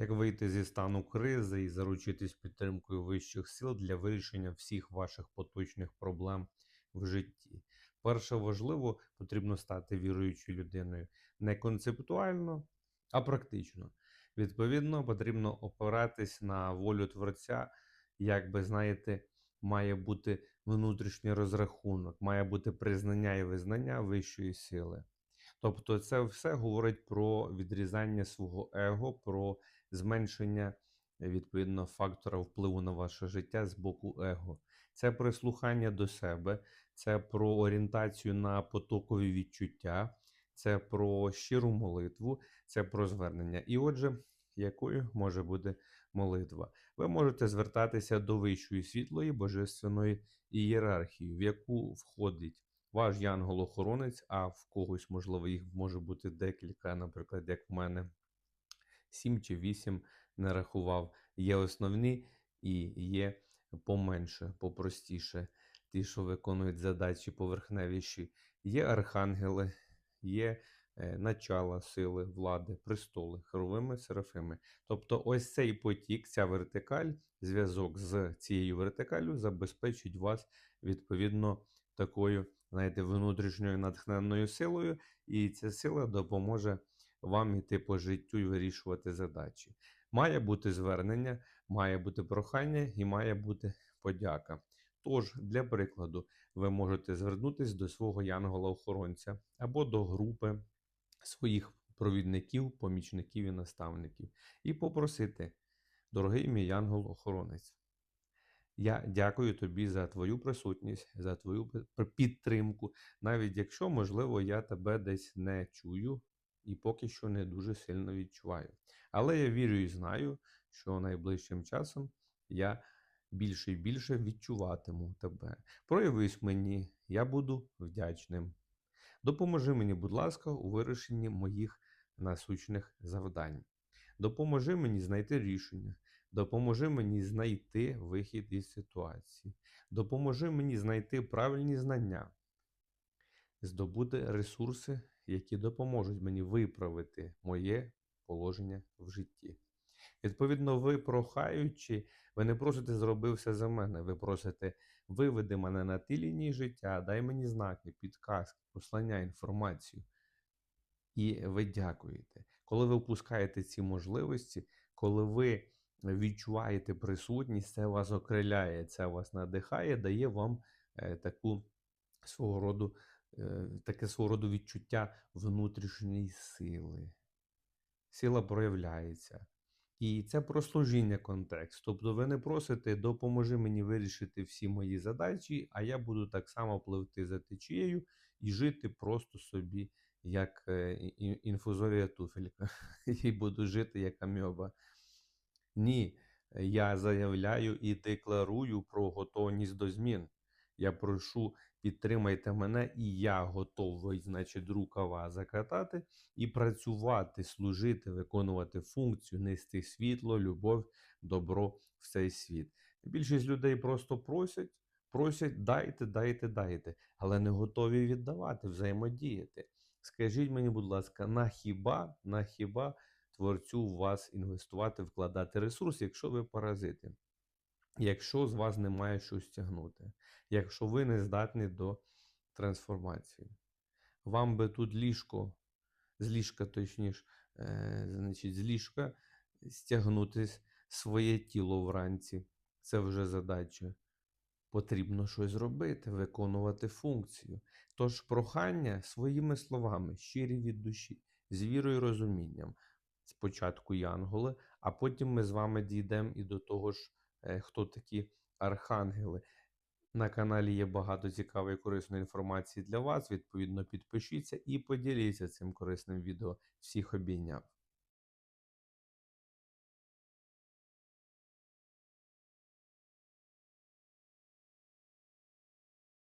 Як вийти зі стану кризи і заручитись підтримкою вищих сил для вирішення всіх ваших поточних проблем в житті? Перше важливо, потрібно стати віруючою людиною не концептуально, а практично. Відповідно, потрібно опиратись на волю Творця, як би знаєте, має бути внутрішній розрахунок, має бути признання і визнання вищої сили. Тобто, це все говорить про відрізання свого его, про зменшення е, відповідно фактора впливу на ваше життя з боку его. Це прислухання до себе, це про орієнтацію на потокові відчуття, це про щиру молитву, це про звернення. І отже, якою може бути молитва? Ви можете звертатися до вищої світлої божественної ієрархії, в яку входить ваш янгол-охоронець, а в когось, можливо, їх може бути декілька, наприклад, як в мене, сім чи вісім не рахував. Є основні і є поменше, попростіше, ті, що виконують задачі поверхневіші. Є архангели, є е, начала сили, влади, престоли, херовими, серафими. Тобто, ось цей потік, ця вертикаль, зв'язок з цією вертикалю забезпечить вас відповідно такою, знаєте, внутрішньою натхненною силою, і ця сила допоможе вам іти по життю і вирішувати задачі. Має бути звернення, має бути прохання і має бути подяка. Тож, для прикладу, ви можете звернутися до свого янгола-охоронця або до групи своїх провідників, помічників і наставників, і попросити, дорогий мій янгол-охоронець, я дякую тобі за твою присутність, за твою підтримку, навіть якщо, можливо, я тебе десь не чую і поки що не дуже сильно відчуваю. Але я вірю і знаю, що найближчим часом я більше і більше відчуватиму тебе. Проявись мені, я буду вдячним. Допоможи мені, будь ласка, у вирішенні моїх насущних завдань. Допоможи мені знайти рішення. Допоможи мені знайти вихід із ситуації. Допоможи мені знайти правильні знання, здобути ресурси, які допоможуть мені виправити моє положення в житті. Відповідно, ви прохаючи, ви не просите зроби все за мене. Ви просите виведи мене на ті лінії життя, дай мені знаки, підказки, послання, інформацію. І ви дякуєте. Коли ви впускаєте ці можливості, коли ви відчуваєте присутність, це вас окриляє, це вас надихає, дає вам е, таку свого роду, е, таке свого роду відчуття внутрішньої сили. Сила проявляється. І це про служіння контекст. Тобто ви не просите допоможи мені вирішити всі мої задачі, а я буду так само пливти за течією і жити просто собі, як е, інфузорія туфелька, і буду жити як амьоба. Ні, я заявляю і декларую про готовність до змін. Я прошу, підтримайте мене, і я готовий, значить, рукава закатати і працювати, служити, виконувати функцію, нести світло, любов, добро в цей світ. Більшість людей просто просять, просять, дайте, дайте, дайте, але не готові віддавати, взаємодіяти. Скажіть мені, будь ласка, на хіба, на хіба творцю в вас інвестувати, вкладати ресурс, якщо ви паразити? Якщо з вас немає щось тягнути, якщо ви не здатні до трансформації, вам би тут ліжко, з ліжка, точніше, е, значить, з ліжка стягнути своє тіло вранці. Це вже задача. Потрібно щось робити, виконувати функцію. Тож прохання своїми словами, щирі від душі, з вірою і розумінням. Спочатку янголи, а потім ми з вами дійдемо і до того ж, е, хто такі архангели. На каналі є багато цікавої і корисної інформації для вас. Відповідно, підпишіться і поділіться цим корисним відео. Всіх обійняв.